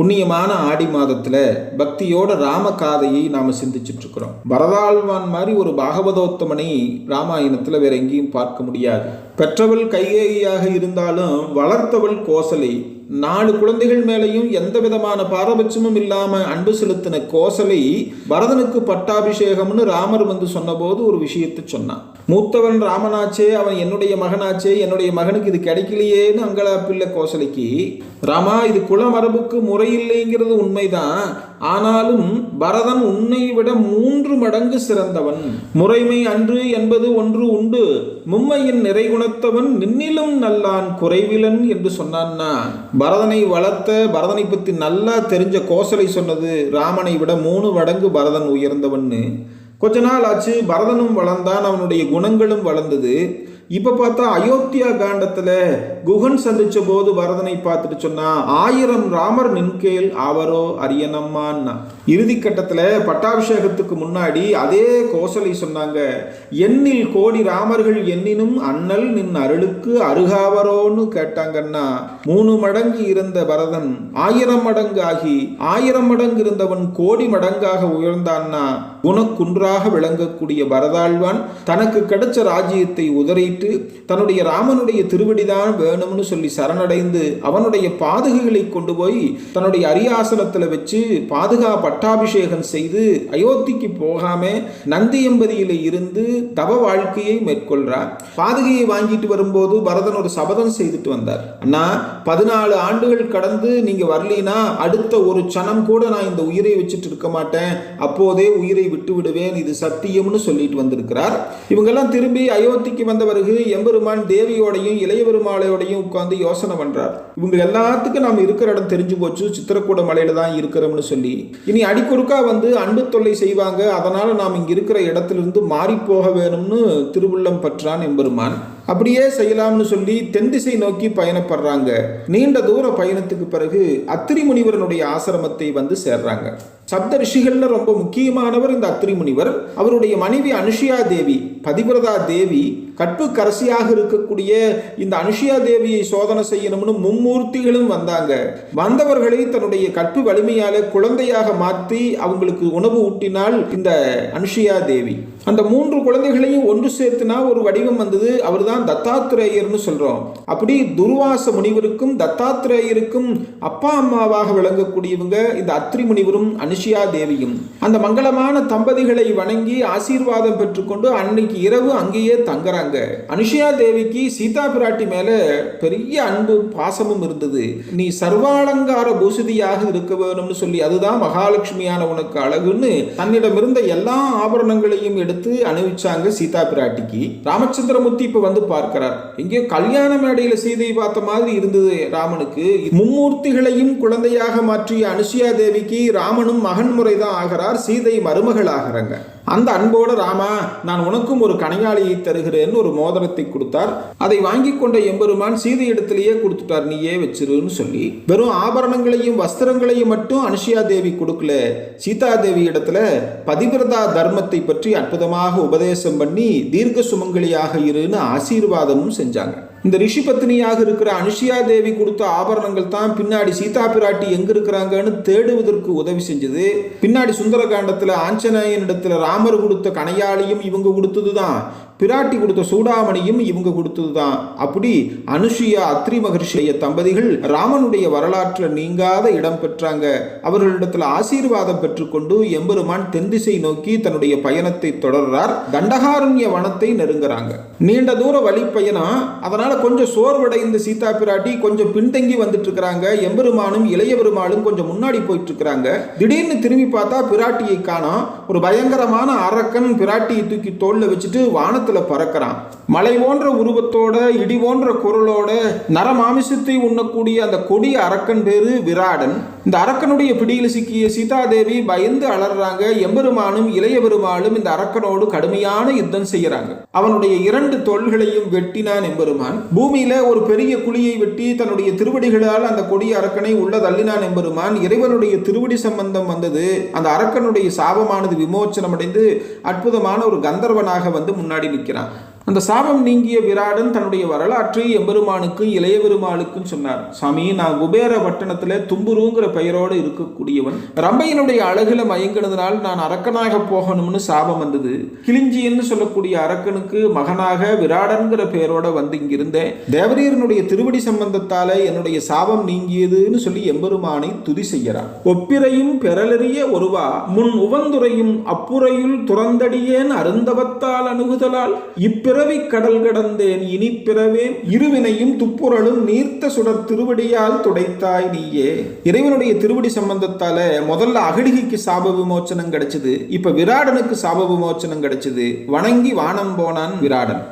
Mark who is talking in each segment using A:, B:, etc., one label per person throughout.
A: புண்ணியமான ஆடி மாதத்தில் பக்தியோட ராம காதையை நாம் சிந்திச்சிட்ருக்கிறோம் மாதிரி ஒரு பாகவதோத்தமனை ராமாயணத்தில் வேற எங்கேயும் பார்க்க முடியாது. பெற்றவள் கைகேயியாக இருந்தாலும் வளர்த்தவள் கோசலை நாலு குழந்தைகள் மேலேயும் எந்த விதமான பாரபட்சமும் இல்லாம அன்பு செலுத்தின கோசலை பரதனுக்கு பட்டாபிஷேகம்னு ராமர் வந்து சொன்னபோது ஒரு விஷயத்தை சொன்னான். மூத்தவன் ராமனாச்சே அவன் என்னுடைய மகனாச்சே என்னுடைய மகனுக்கு இது கிடைக்கலையேன்னு பிள்ளை கோசலைக்கு ராமா இது குலமரபுக்கு முறையில்லைங்கிறது உண்மைதான். ஆனாலும் பரதன் உன்னை விட மூன்று மடங்கு சிறந்தவன். முறைமை அன்று என்பது ஒன்று உண்டு. மும்மையின் நிறைகுணத்தவன் நின்னிலும் நல்லான் குறைவிலன் என்று சொன்னான்னா. பரதனை வளர்த்த பரதனை பற்றி நல்லா தெரிஞ்ச கோசலை சொன்னது ராமனை விட மூணு மடங்கு பரதன் உயர்ந்தவன்னு. கொஞ்ச நாள் ஆச்சு பரதனும் வளர்ந்தான் அவனுடைய குணங்களும் வளர்ந்தது. இப்போ பார்த்தா அயோத்தியா காண்டத்தில் குகன் சந்திச்ச போது பரதனை பார்த்துட்டு சொன்னா ஆயிரம் ராமர் நின்கேல் அவரோ அரியனம்மான்னா இறுதி கட்டத்தில் பட்டாபிஷேகத்துக்கு முன்னாடி அதே கோசலை சொன்னாங்க எண்ணில் கோடி ராமர்கள் எண்ணினும் அண்ணல் நின் அருளுக்கு அருகாவரோன்னு கேட்டாங்கன்னா மூணு மடங்கு இருந்த பரதன் ஆயிரம் மடங்கு ஆகி ஆயிரம் மடங்கு இருந்தவன் கோடி மடங்காக உயர்ந்தான்னா குணக்குன்றாக விளங்கக்கூடிய பரதாழ்வான் தனக்கு கிடைச்ச ராஜ்யத்தை உதறிட்டு தன்னுடைய ராமனுடைய திருவடிதான் வேணும்னு சொல்லி சரணடைந்து அவனுடைய பாதுகைகளை கொண்டு போய் தன்னுடைய அரியாசனத்தில் வச்சு பாதுகா பட்டாபிஷேகம் செய்து அயோத்திக்கு போகாம நந்தியம்பதியில இருந்து தவ வாழ்க்கையை மேற்கொள்றார். பாதுகையை வாங்கிட்டு வரும்போது பரதன் ஒரு சபதம் செய்துட்டு வந்தார். அண்ணா பதினாலு ஆண்டுகள் கடந்து நீங்க வரலீனா அடுத்த ஒரு சனம் கூட நான் இந்த உயிரை வச்சுட்டு இருக்க மாட்டேன். அப்போதே உயிரை விட்டு விடுவேன் இது சத்தியம்னு சொல்லிட்டு வந்திருக்கிறார். இவங்கெல்லாம் திரும்பி அயோத்திக்கு வந்த பிறகு எம்பெருமான் தேவியோடையும் இளைய பெருமாளையோடையும் உட்கார்ந்து யோசனை பண்றார். இவங்க எல்லாத்துக்கும் நாம் இருக்கிற இடம் தெரிஞ்சு போச்சு சித்திரக்கூட மலையில தான் இருக்கிறோம்னு சொல்லி. இனி அடிக்கொருக்கா வந்து அன்பு தொல்லை செய்வாங்க அதனால நாம் இங்க இருக்கிற இடத்திலிருந்து மாறி போக வேணும்னு திருவுள்ளம் பற்றான் எம்பெருமான். அப்படியே செய்யலாம்னு சொல்லி தென் திசை நோக்கி பயணப்படுறாங்க. நீண்ட தூர பயணத்துக்கு பிறகு அத்திரி முனிவரனுடைய ஆசிரமத்தை வந்து சேர்றாங்க. சப்த ரிஷிகள்ல ரொம்ப முக்கியமானவர் இந்த அத்திரி முனிவர் அவருடைய மனைவி அனுஷியா தேவி பதிவிரதா தேவி கற்பு கரசியாக இருக்கக்கூடிய இந்த அனுஷியா தேவியை சோதனை செய்யணும்னு மும்மூர்த்திகளும் வந்தாங்க. வந்தவர்களை தன்னுடைய கற்பு வலிமையால குழந்தையாக மாற்றி அவங்களுக்கு உணவு ஊட்டினால் இந்த அனுஷியா தேவி. அந்த மூன்று குழந்தைகளையும் ஒன்று சேர்த்துனா ஒரு வடிவம் வந்தது. அவர் தான் தத்தாத்திரேயர்னு சொல்றோம். அப்படி துர்வாச முனிவருக்கும் தத்தாத்திரேயருக்கும் அப்பா அம்மாவாக விளங்கக்கூடியவங்க இந்த அத்ரி முனிவரும் அனுஷியா தேவியும். அந்த மங்களமான தம்பதிகளை வணங்கி ஆசீர்வாதம் பெற்றுக்கொண்டு அன்னைக்கு இரவு அங்கேயே தங்குறாங்க. அனுஷியா தேவிக்கு சீதா பிராட்டி மேல பெரிய அன்பு பாசமும் இருந்தது. நீ சர்வாலங்கார பூசிதியாக இருக்க வேணும்னு சொல்லி அதுதான் மகாலட்சுமியான உனக்கு அழகுன்னு தன்னிடம் இருந்த எல்லா ஆபரணங்களையும் எடுத்து அணிவிச்சாங்க சீதா பிராட்டிக்கு. ராமச்சந்திரமூர்த்தி இப்ப வந்து பார்க்கிறார். எங்கேயோ கல்யாண மேடையில சீதையை பார்த்த மாதிரி இருந்தது ராமனுக்கு. மும்மூர்த்திகளையும் குழந்தையாக மாற்றிய அனுஷியா தேவிக்கு ராமனும் மகன் முறைதான் ஆகிறார். சீதை மருமகள் ஆகிறாங்க அந்த அன்போட ராமா நான் உனக்கும் ஒரு கணையாளியை தருகிறேன்னு ஒரு மோதிரத்தை கொடுத்தார். அதை வாங்கி கொண்ட எம்பெருமான் சீதை இடத்திலேயே கொடுத்துட்டார் நீயே வச்சிருன்னு சொல்லி. வெறும் ஆபரணங்களையும் வஸ்திரங்களையும் மட்டும் அனுஷியா தேவி கொடுக்கல. சீதா தேவி இடத்துல பதிவிரதா தர்மத்தை பற்றி அற்புதமாக உபதேசம் பண்ணி தீர்க்க சுமங்கலியாக இருன்னு ஆசீர்வாதமும் செஞ்சாங்க. இந்த ரிஷி பத்தினியாக இருக்கிற அனுஷியா தேவி கொடுத்த ஆபரணங்கள் தான் பின்னாடி சீதா பிராட்டி எங்க இருக்கிறாங்கன்னு தேடுவதற்கு உதவி செஞ்சது. பின்னாடி சுந்தரகாண்டத்தில் ஆஞ்சநேயனிடத்தில் ராமர் கொடுத்த கணையாளியும் இவங்க கொடுத்தது தான் பிராட்டி கொடுத்த சூடாமணியும் இவங்க கொடுத்தது தான் அப்படி அனுஷியா அத்ரி மகர்ஷிய தம்பதிகள் ராமனுடைய வரலாற்றில் நீங்காத இடம் பெற்றாங்க. அவர்களிடத்தில் ஆசீர்வாதம் பெற்றுக்கொண்டு எம்பெருமான் தென்திசை நோக்கி தன்னுடைய பயணத்தை தொடர்றார். தண்டகாரண்ய வனத்தை நெருங்குறாங்க. நீண்ட தூர வழி பயணம். அதனால கொஞ்சம் சோர்வடைந்த சீதா பிராட்டி கொஞ்சம் பின்தங்கி வந்துட்டு இருக்கிறாங்க எம்பெருமானும் இளைய பெருமாளும் கொஞ்சம் முன்னாடி போயிட்டு இருக்கிறாங்க திடீர்னு திரும்பி பார்த்தா பிராட்டியை காணோம். ஒரு பயங்கரமான அரக்கன் பிராட்டியை தூக்கி தோல்ல வச்சுட்டு வானத்தை வானத்தில் பறக்கிறான். மலை போன்ற உருவத்தோட இடி போன்ற குரலோட நரமாமிசத்தை உண்ணக்கூடிய அந்த கொடிய அரக்கன் பேரு விராடன். இந்த அரக்கனுடைய பிடியில் சிக்கிய சீதாதேவி பயந்து அலறாங்க. எம்பெருமானும் இளைய பெருமாளும் இந்த அரக்கனோடு கடுமையான யுத்தம் செய்யறாங்க அவனுடைய இரண்டு தோள்களையும் வெட்டினான் எம்பெருமான். பூமியில ஒரு பெரிய குழியை வெட்டி தன்னுடைய திருவடிகளால் அந்த கொடிய அரக்கனை உள்ள தள்ளினான் எம்பெருமான். இறைவனுடைய திருவடி சம்பந்தம் வந்தது. அந்த அரக்கனுடைய சாபமானது விமோச்சனம் அடைந்து அற்புதமான ஒரு கந்தர்வனாக வந்து முன்னாடி நிற்கிறான். அந்த சாபம் நீங்கிய விராடன் தன்னுடைய வரலாற்றை எம்பெருமானுக்கும் இளைய பெருமாளுக்குன்னு சொன்னார். சாமி நான் குபேர வட்டணத்தில் தும்புருங்கிற பெயரோடு இருக்கக்கூடியவன். ரம்பையனுடைய அழகில் மயங்கினதுனால் நான் அரக்கனாக போகணும்னு சாபம் வந்தது. கிளிஞ்சின்னு சொல்லக்கூடிய அரக்கனுக்கு மகனாக விராடன்கிற பெயரோட வந்து இங்கிருந்தேன். தேவரீரனுடைய திருவடி சம்பந்தத்தால என்னுடைய சாபம் நீங்கியதுன்னு சொல்லி எம்பெருமானை துதி செய்கிறார். ஒப்பிரையும் பெறலறிய ஒருவா முன் உவந்துரையும் அப்புறையுள் துறந்தடியேன் அருந்தவத்தால் அணுகுதலால் இப்பிறவி கடல் கடந்தேன் இனி பிறவேன். இருவினையும் துப்புரலும் நீர்த்த சுடர் திருவடியால் துடைத்தாய் நீயே. இறைவனுடைய திருவடி சம்பந்தத்தால முதல்ல அகடிகைக்கு சாப விமோச்சனம் கிடைச்சது. இப்ப விராடனுக்கு சாப விமோச்சனம் கிடைச்சது. வணங்கி வானம் போனான் விராடன்.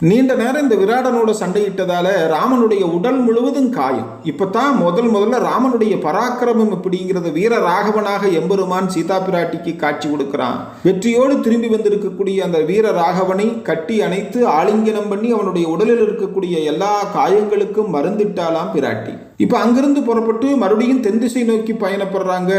A: நீண்ட நேரம் இந்த விராடனோட சண்டையிட்டதால ராமனுடைய உடல் முழுவதும் காயம். இப்பதான் முதல் முதல்ல ராமனுடைய பராக்கிரமம் இப்படிங்கிறத வீர ராகவனாக எம்பெருமான் சீதா பிராட்டிக்கு காட்சி கொடுக்கிறான். வெற்றியோடு திரும்பி வந்திருக்கக்கூடிய அந்த வீர ராகவனை கட்டி அணைத்து ஆலிங்கனம் பண்ணி அவனுடைய உடலில் இருக்கக்கூடிய எல்லா காயங்களுக்கும் மருந்திட்டாலாம் பிராட்டி. இப்ப அங்கிருந்து புறப்பட்டு மறுபடியும் தென் திசை நோக்கி பயணப்படுறாங்க.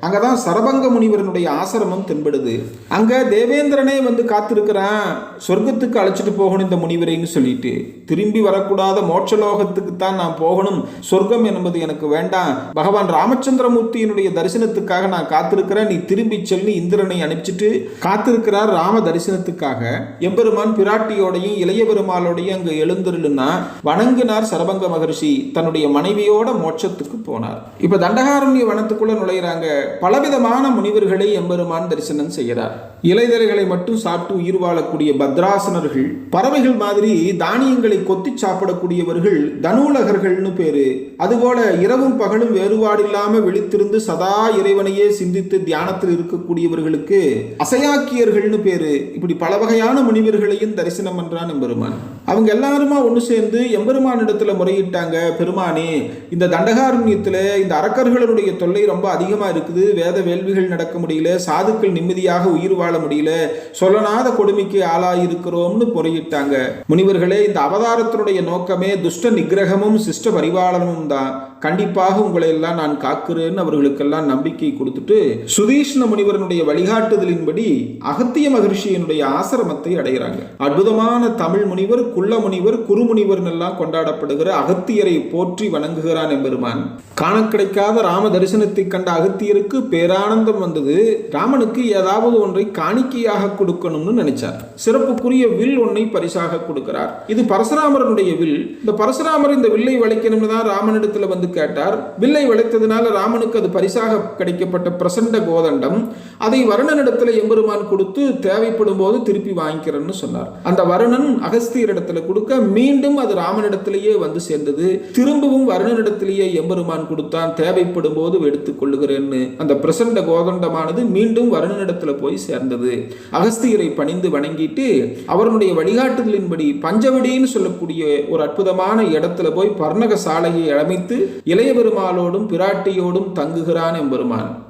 A: அங்கதான் சரபங்க முனிவரனுடைய ஆசிரமம் தென்படுது. அங்க தேவேந்திரனே வந்து காத்திருக்கிறான். சொர்க்கத்துக்கு அழைச்சிட்டு போகணும் இந்த முனிவரைன்னு சொல்லிட்டு. திரும்பி வரக்கூடாத மோட்சலோகத்துக்கு தான் நான் போகணும். சொர்க்கம் என்பது எனக்கு வேண்டாம். பகவான் ராமச்சந்திரமூர்த்தியினுடைய தரிசனத்துக்காக நான் காத்திருக்கிறேன். நீ திரும்பி செல்லு இந்திரனை அனுப்பிச்சிட்டு காத்திருக்கிறார் ராம தரிசனத்துக்காக. எம்பெருமான் பிராட்டியோடையும் இளைய பெருமாளோடையும் அங்க எழுந்திருளுன்னா வணங்கினார் சரபங்க மகர்ஷி. தன்னுடைய மனைவியோட மோட்சத்துக்கு போனார். இப்ப தண்டகாரண்ய வனத்துக்குள்ள நுழையிறாங்க. பலவிதமான முனிவர்களை எம்பெருமான் தரிசனம் செய்கிறார். இலைதலைகளை மட்டும் சாப்பிட்டு உயிர் வாழக்கூடிய பத்ராசனர்கள் பறவைகள் மாதிரி தானியங்களை கொத்தி சாப்பிடக்கூடியவர்கள் தனூலகர்கள்னு பேரு. அதுபோல இரவும் பகலும் வேறுபாடு இல்லாம விழித்திருந்து சதா இறைவனையே சிந்தித்து தியானத்தில் இருக்கக்கூடியவர்களுக்கு அசையாக்கியர்கள்னு பேரு. இப்படி பல வகையான முனிவர்களையும் தரிசனம் பண்றான் எம்பெருமான். அவங்க எல்லாருமா ஒன்று சேர்ந்து எம்பெருமான் இடத்துல முறையிட்டாங்க பெருமானே இந்த தண்டகாரண்யத்தில் இந்த அரக்கர்களுடைய தொல்லை ரொம்ப அதிகமா இருக்குது. வேத வேள்விகள் நடக்க முடியல சாதுக்கள் நிம்மதியாக உயிர் வாழ முடியல சொல்லனாத கொடுமைக்கு ஆளாயிருக்கிறோம்னு முறையிட்டாங்க முனிவர்களே இந்த அவதாரத்தினுடைய நோக்கமே துஷ்ட நிகிரகமும் சிஷ்ட பரிபாலனமும் தான். கண்டிப்பாக உங்களை எல்லாம் நான் காக்கிறேன்னு அவர்களுக்கெல்லாம் நம்பிக்கை கொடுத்துட்டு சுதீஷ்ண முனிவரனுடைய வழிகாட்டுதலின்படி அகத்திய மகிழ்ச்சியினுடைய ஆசிரமத்தை அடைகிறாங்க. அற்புதமான தமிழ் முனிவர் குள்ள முனிவர் குறுமுனிவர் எல்லாம் கொண்டாடப்படுகிற அகத்தியரை போற்றி வணங்குகிறான் எம்பெருமான். காண கிடைக்காத ராம தரிசனத்தை கண்ட அகத்தியருக்கு பேரானந்தம் வந்தது. ராமனுக்கு ஏதாவது ஒன்றை காணிக்கையாக கொடுக்கணும்னு நினைச்சார். சிறப்புக்குரிய வில் ஒன்றை பரிசாக கொடுக்கிறார். இது பரசுராமரனுடைய வில். இந்த பரசுராமர் இந்த வில்லை வளைக்கணும்னு தான் ராமனிடத்துல வந்து கேட்டார். வில்லை வளைத்ததுனால ராமனுக்கு அது பரிசாக கிடைக்கப்பட்ட பிரசண்ட கோதண்டம். அதை வருணனிடத்துல எம்பெருமான் கொடுத்து தேவைப்படும் போது திருப்பி வாங்கிக்கிறேன்னு சொன்னார். அந்த வருணன் அகஸ்தியரிடத்துல கொடுக்க மீண்டும் அது ராமனிடத்திலேயே வந்து சேர்ந்தது. திரும்பவும் வருணனிடத்திலேயே எம்பெருமான் கொடுத்தான். தேவைப்படும் போது எடுத்துக் கொள்ளுகிறேன்னு அந்த பிரசண்ட கோதண்டமானது மீண்டும் வருணனிடத்தில் போய் சேர்ந்தது. அகஸ்தியரை பணிந்து வணங்கிட்டு அவருடைய வழிகாட்டுதலின்படி பஞ்சவடின்னு சொல்லக்கூடிய ஒரு அற்புதமான இடத்துல போய் பர்ணக சாலையை அமைத்து இளைய பெருமாளோடும் பிராட்டியோடும் தங்குகிறான் எம்பெருமான்.